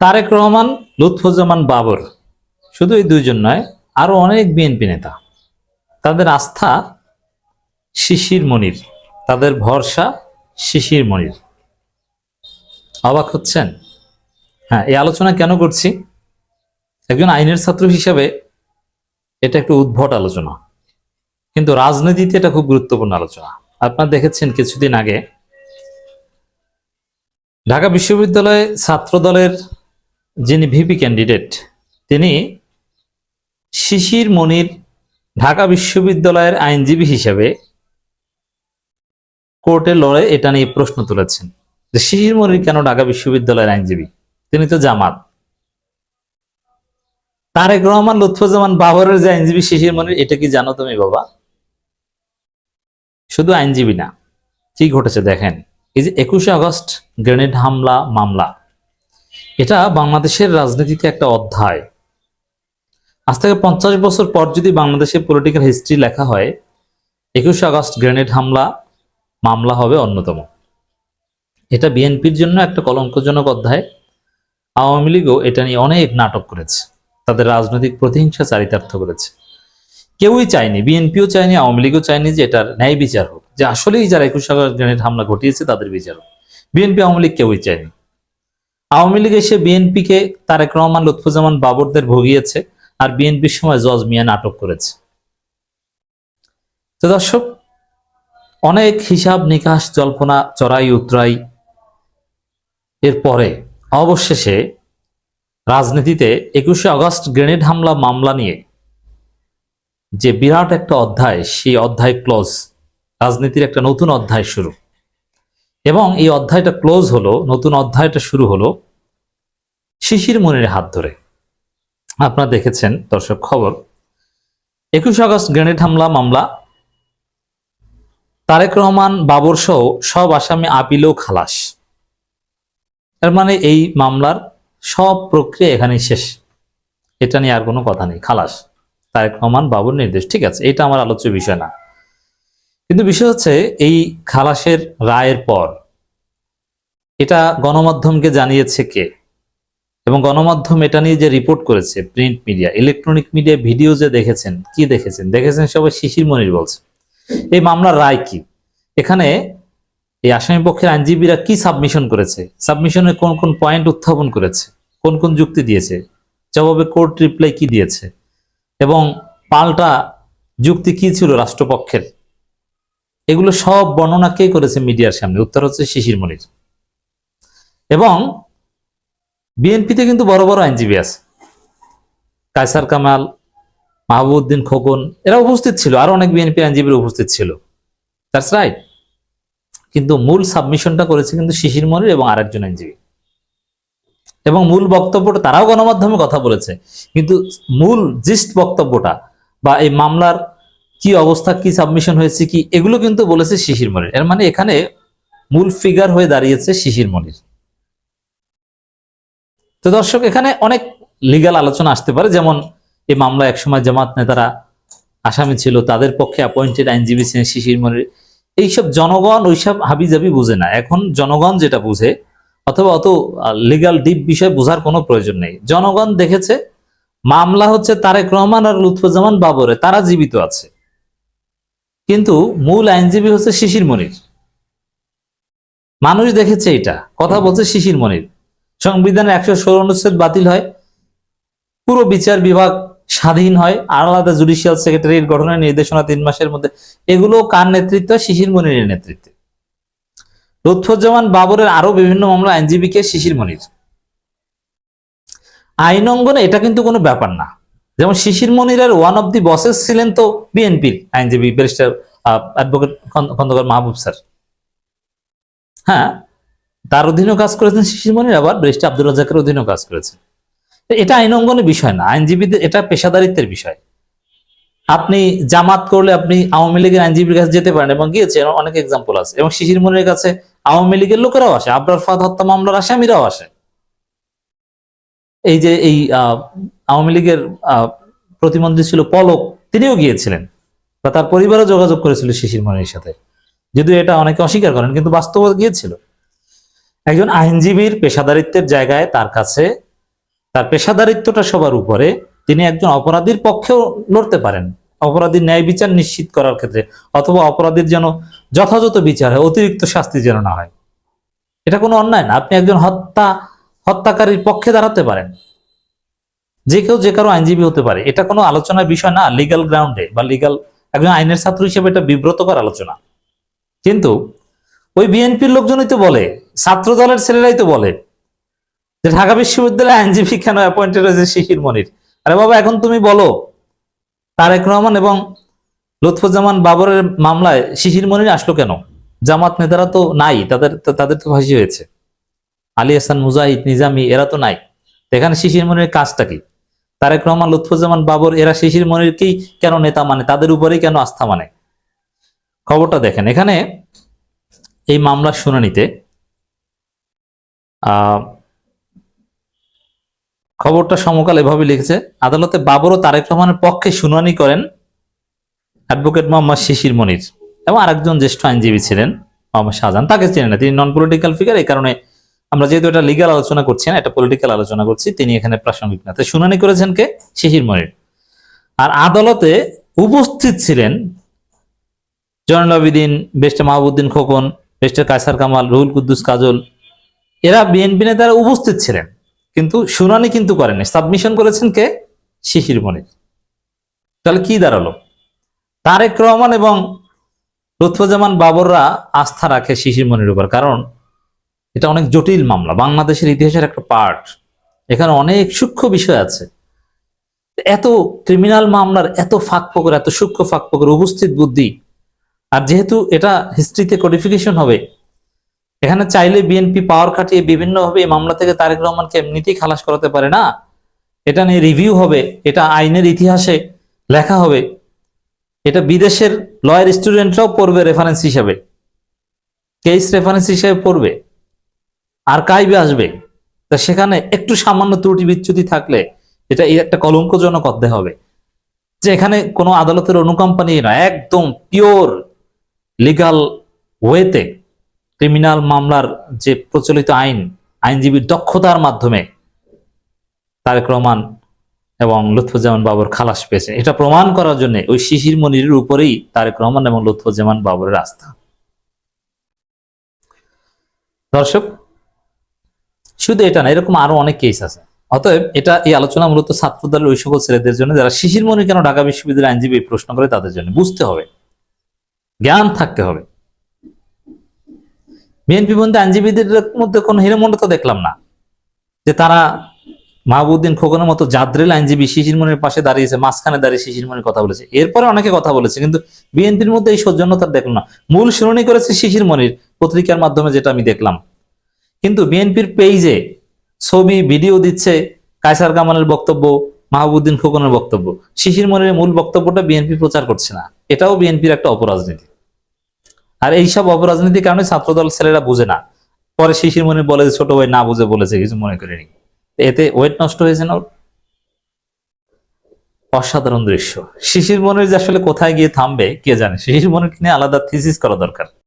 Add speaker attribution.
Speaker 1: তারেক রহমান, লুৎফুজ্জামান বাবর। শুধু এই দুইজন নয়, আরও অনেক বিএনপি নেতা। তাদের আস্থা শিশির মনির। তাদের ভরসা শিশির মনির। অবাক হচ্ছেন? হ্যাঁ এই আলোচনা কেন করছি? একজন আইনের ছাত্র হিসাবে এটা একটু উদ্ভট আলোচনা। কিন্তু রাজনীতিতে এটা খুব গুরুত্বপূর্ণ আলোচনা। আপনারা দেখেছেন কিছুদিন আগে ঢাকা বিশ্ববিদ্যালয়ে ছাত্র দলের যিনি ভিপি ক্যান্ডিডেট, তিনি শিশির মনির ঢাকা বিশ্ববিদ্যালয়ের আইনজীবী হিসেবে কোর্টে লড়ে এটা নিয়ে প্রশ্ন তুলেছেন যে শিশির মনির কেন ঢাকা বিশ্ববিদ্যালয়ের আইনজীবী? তিনি তো জামাত। তারেক রহমান, লুৎফুজ্জামান বাবরের যে আইনজীবী শিশির মনির, এটা কি জানো তুমি বাবা? শুধু আইনজীবী না, কি ঘটেছে দেখেন? এই যে একুশে আগস্ট গ্রেনেড হামলা মামলা এটা বাংলাদেশের রাজনীতিতে একটা অধ্যায়। আজ থেকে পঞ্চাশ বছর পর যদি বাংলাদেশের পলিটিক্যাল হিস্ট্রি লেখা হয়, একুশে আগস্ট গ্রেনেড হামলা, মামলা হবে অন্যতম। এটা বিএনপির জন্য একটা কলঙ্কজনক অধ্যায়। আওয়ামী লীগও এটা নিয়ে অনেক নাটক করেছে। তাদের রাজনৈতিক প্রতিহিংসা চারিতার্থ করেছে। কেউই চায়নি, বিএনপিও চায়নি, আওয়ামী লীগও চায়নি যে এটার ন্যায় বিচার হোক। যে আসলেই যারা একুশ আগস্ট গ্রেনেড হামলা ঘটিয়েছে, তাদের বিচার হোক। বিএনপি, আওয়ামী লীগ কেউই চায়নি। আওয়ামী লীগ এসে বিএনপিকে তারেক রহমান, লুৎফুজ্জামান বাবরদের ভোগিয়েছে আর বিএনপির সময় জজ মিয়া নাটক করেছে। তো দর্শক, অনেক হিসাব নিকাশ, জল্পনা, চড়াই উতরাই এর পরে অবশেষে রাজনীতিতে একুশে আগস্ট গ্রেনেড হামলা মামলা নিয়ে যে বিরাট একটা অধ্যায়, সেই অধ্যায় ক্লোজ, রাজনীতির একটা নতুন অধ্যায় শুরু। এবং এই অধ্যায়টা ক্লোজ হলো, নতুন অধ্যায়টা শুরু হলো শিশির মনির হাত ধরে। আপনারা দেখেছেন দর্শক খবর। একুশে আগস্ট গ্রেনেড হামলা মামলা। তারেক রহমান, বাবর সহ সব আসামি আপিলেও খালাস। তার মানে এই মামলার সব প্রক্রিয়া এখানেই শেষ। এটা নিয়ে আর কোনো কথা নেই, খালাস। তারেক রহমান, বাবুর নির্দেশ, ঠিক আছে, এটা আমার আলোচ্য বিষয় না। কিন্তু বিষয় হচ্ছে এই খালাসের রায়ের পর এটা গণমাধ্যমকে জানিয়েছে কে? এবং গণমাধ্যম এটা নিয়ে যে রিপোর্ট করেছে print media electronic media video যে দেখেছেন, কি দেখেছেন? দেখেছেন সবাই শিশির মনির বলছে। এই মামলার রায় কি? এখানে এই আসামি পক্ষের আইনজীবীরা কি সাবমিশন করেছে? সাবমিশনে কোন কোন পয়েন্ট উত্থাপন করেছে? কোন কোন যুক্তি দিয়েছে? জবাবে কোর্ট রিপ্লাই কি দিয়েছে? এবং পাল্টা যুক্তি কি ছিল রাষ্ট্রপক্ষের? এগুলো সব বর্ণনা কে করেছে মিডিয়ার সামনে? উত্তর হচ্ছে শিশির মনির। বিএনপিতে কিন্তু বড় বড় আইনজীবী আছে। কায়সার কামাল, মাহবুবউদ্দিন খোকন, এরা উপস্থিত ছিল, আরও অনেক বিএনপি আইনজীবীরা উপস্থিত ছিল। দ্যাটস রাইট কিন্তু মূল সাবমিশনটা করেছে কিন্তু শিশির মনির এবং আরেকজন আইনজীবী। এবং মূল বক্তব্যটা, তারাও গণমাধ্যমে কথা বলেছে, কিন্তু মূল জিস্ট বক্তব্যটা বা এই মামলার কি অবস্থা, কি সাবমিশন হয়েছে, কি, এগুলো কিন্তু বলেছে শিশির মনির। এর মানে এখানে মূল ফিগার হয়ে দাঁড়িয়েছে শিশির মনির। তো দর্শক, এখানে অনেক লিগাল আলোচনা আসতে পারে। যেমন এই মামলা একসময় জামাত নেতারা আসামি ছিল, তাদের পক্ষে অ্যাপয়েন্টেড আইনজীবী ছিলেন শিশির মনির। এইসব জনগণ ওইসব হাবিজাবি বুঝে না। এখন জনগণ যেটা বুঝে, অথবা অত লিগাল ডিপ বিষয় বোঝার কোনো প্রয়োজন নেই। জনগণ দেখেছে, মামলা হচ্ছে তারেক রহমান আর লুৎফুজ্জামান বাবরে, তারা জীবিত আছে। কিন্তু মূল আইনজীবী হচ্ছে শিশির মনির। মানুষ দেখেছে এটা। কথা বলছে শিশির মনির। সংবিধানের একশো ষোলো অনুচ্ছেদ বাতিল হয়। পুরো বিচার বিভাগ স্বাধীন হয়। আর আলাদা জুডিশিয়াল সেক্রেটারির গঠনের নির্দেশনা তিন মাসের মধ্যে। এগুলো কার নেতৃত্ব? শিশির মনিরের নেতৃত্বে। লুৎফুজ্জামান বাবরের আরও বিভিন্ন মামলা আইনজীবীকে শিশির মনির। আইন অঙ্গনে এটা কিন্তু কোনো ব্যাপার না। যেমন শিশির মনিরের ওয়ান অব দি বসেস ছিলেন তো বিএনপির আইনজীবী barrister advocate Khandakar Mahbub sir. হ্যাঁ তার অধীনেও কাজ করেছেন শিশির মনির, আবার ব্যারিস্টার আব্দুল রাজাকের অধীনেও কাজ করেছেন। এটা আইন অঙ্গনের বিষয় না, আইনজীবীদের, এটা পেশাদারিত্বের বিষয়। আপনি জামাত করলে আপনি আওয়ামী লীগের আইনজীবীর কাছে যেতে পারেন এবং গিয়েছে অনেক এক্সাম্পল আছে। এবং শিশির মনির কাছে আওয়ামী লীগের লোকেরাও আসে, আবরার ফাদ হত্যা মামলার আসামিরাও আসে। এই যে এই আওয়ামী লীগের প্রতিমন্ত্রী ছিল পলক, তিনিও গিয়েছিলেন। বা তার পরিবারও যোগাযোগ করেছিল শিশির মনির সাথে। যদিও এটা অনেকে অস্বীকার করেন, কিন্তু বাস্তবে গিয়েছিল। একজন আইনজীবীর পেশাদারিত্বের জায়গায় তার কাছে, তার পেশাদারিত্বটা সবার উপরে, তিনি একজন অপরাধীর পক্ষেও লড়তে পারেন। অপরাধীর ন্যায় বিচার নিশ্চিত করার ক্ষেত্রে, অথবা অপরাধীর যেন যথাযথ বিচার হয়, অতিরিক্ত শাস্তি যেন না হয়। এটা কোনো অন্যায় না। আপনি একজন হত্যা, হত্যাকারীর পক্ষে দাঁড়াতে পারেন। যে কেউ, যে কারও আইনজীবী হতে পারে। এটা কোনো আলোচনার বিষয় না লিগ্যাল গ্রাউন্ডে বা লিগ্যাল একজন আইনের ছাত্র হিসেবে এটা বিব্রতকর আলোচনা। কিন্তু ওই বিএনপির লোকজনই তো বলে ছাত্র দলের ছেলেরাই তো বলে যে ঢাকা বিশ্ববিদ্যালয়ে আইনজীবী কেন অ্যাপয়েন্টেড হয়েছে শিশির মনির? আরে বাবা, এখন তুমি বলো, তারেক রহমান এবং লুৎফুজ্জামান বাবরের মামলায় শিশির মনির আসলো কেন? জামাত নেতারা তো নাই, তাদের তাদের তো ফাঁসি হয়েছে। আলী হাসান, মুজাহিদ, নিজামি, এরা তো নাই। এখানে শিশির মনির কাজটা কি? তারেক রহমান, লুৎফুজ্জামান বাবর, এরা শিশির মনিরকেই কেন নেতা মানে? তাদের উপরেই কেন আস্থা মানে? খবরটা দেখেন, এখানে এই মামলার শুনানিতে খবরটা সমকাল এভাবে লিখেছে, আদালতে বাবর ও তারেক রহমানের পক্ষে শুনানি করেন অ্যাডভোকেট মোহাম্মদ শিশির মনির এবং আরেকজন জ্যেষ্ঠ আইনজীবী ছিলেন মোহাম্মদ শাহজাহান। তাকে চেনে না, তিনি নন পলিটিক্যাল ফিগার এই কারণে আমরা যেহেতু এটা লিগাল আলোচনা করছি না, এটা পলিটিক্যাল আলোচনা করছি, তিনি এখানে প্রাসঙ্গিক না। শুনানি করেছেন কে? শিশির মনির। আর আদালতে উপস্থিত ছিলেন জয়নুল আবিদিন বেস্টে মাহবুদ্দিন খোকন, বেস্টের কায়সার কামাল, রুহুল কুদ্দুস কাজল এরা বিএনপি নেতারা উপস্থিত ছিলেন, কিন্তু শুনানি কিন্তু করেনি সাবমিশন করেছেন কে? শিশির মনির। তাহলে কি দাঁড়াল? তারেক রহমান এবং লুৎফুজ্জামান বাবররা আস্থা রাখে শিশির মনির উপর, কারণ এটা অনেক জটিল মামলা, বাংলাদেশের ইতিহাসের একটা পার্ট। এখানে অনেক সূক্ষ্ম বিষয় আছে। এত ক্রিমিনাল মামলার, এত ফাঁক ফকর, এত সূক্ষ্ম ফাঁক ফকর, উপস্থিত বুদ্ধি, আর যেহেতু এটা হিস্ট্রিতে কোডিফিকেশন হবে এখানে চাইলে বিএনপি পাওয়ার খাটিয়ে বিভিন্নভাবে এই মামলা থেকে তারেক রহমানকে এমনিতেই খালাস করাতে পারে না। এটা নিয়ে রিভিউ হবে, এটা আইনের ইতিহাসে লেখা হবে। এটা বিদেশের লয়ার স্টুডেন্টরাও পড়বে রেফারেন্স হিসাবে। কেস রেফারেন্স হিসেবে পড়বে। আর কাইবে আসবে। তা সেখানে একটু সামান্য ত্রুটি বিচ্যুতি থাকলে এটা একটা কলঙ্কজনক অধ্যায় হবে। যে এখানে কোনো আদালতের অনুকম্পা নিয়ে নয়, একদম পিওর লিগাল ওয়েতে ক্রিমিনাল মামলার যে প্রচলিত আইন, আইনজীবীর দক্ষতার মাধ্যমে তারেক রহমান এবং লুৎফুজ্জামান বাবর খালাস পেয়েছে। এটা প্রমাণ করার জন্য ওই শিশির মনিরের উপরেই তারেক রহমান এবং লুৎফুজ্জামান বাবরের আস্থা। দর্শক, শুধু এটা না, এরকম আরও অনেক কেস আছে। অতএব এটা, এই আলোচনা মূলত ছাত্র দলের ওই সকল ছেলেদের জন্য, যারা শিশির মনির কেন ঢাকা বিশ্ববিদ্যালয়ের আইনজীবী প্রশ্ন করে তাদের জন্য। বুঝতে হবে, জ্ঞান থাকতে হবে। বিএনপি বন্ধু আইনজীবীদের মধ্যে কোনো হিরোমন্ড তো দেখলাম না। যে তারা মাহবুদ্দিন খোকনের মতো জাদ্রেল আইনজীবী শিশির মনির পাশে দাঁড়িয়েছে, মাঝখানে দাঁড়িয়ে শিশির মনির কথা বলেছে। এরপরে অনেকে কথা বলেছে, কিন্তু বিএনপির মধ্যে এই সৌজন্যতা দেখলাম না। মূল শুনানি করেছে শিশির মনির পত্রিকার মাধ্যমে যেটা আমি দেখলাম। কিন্তু বিএনপির পেজে ছবি, ভিডিও দিচ্ছে কায়সার কামালের বক্তব্য মাহবুদ্দিন খোকনের বক্তব্য। শিশির মনির মূল বক্তব্যটা বিএনপি প্রচার করছে না। এটাও বিএনপির একটা অপরাজনীতি। আর এইসব অপরাজনীতির কারণে ছাত্রদল ছেলেরা বুঝে না। পরে শিশির মনে বলে যে, ছোট ভাই না বুঝে বলেছে, কিছু মনে করিনি। এতে ওয়েট নষ্ট হয়েছে না অসাধারণ দৃশ্য। শিশির মনের যে আসলে কোথায় গিয়ে থামবে, কে জানে? শিশির মনের নিয়ে আলাদা থিসিস করা দরকার।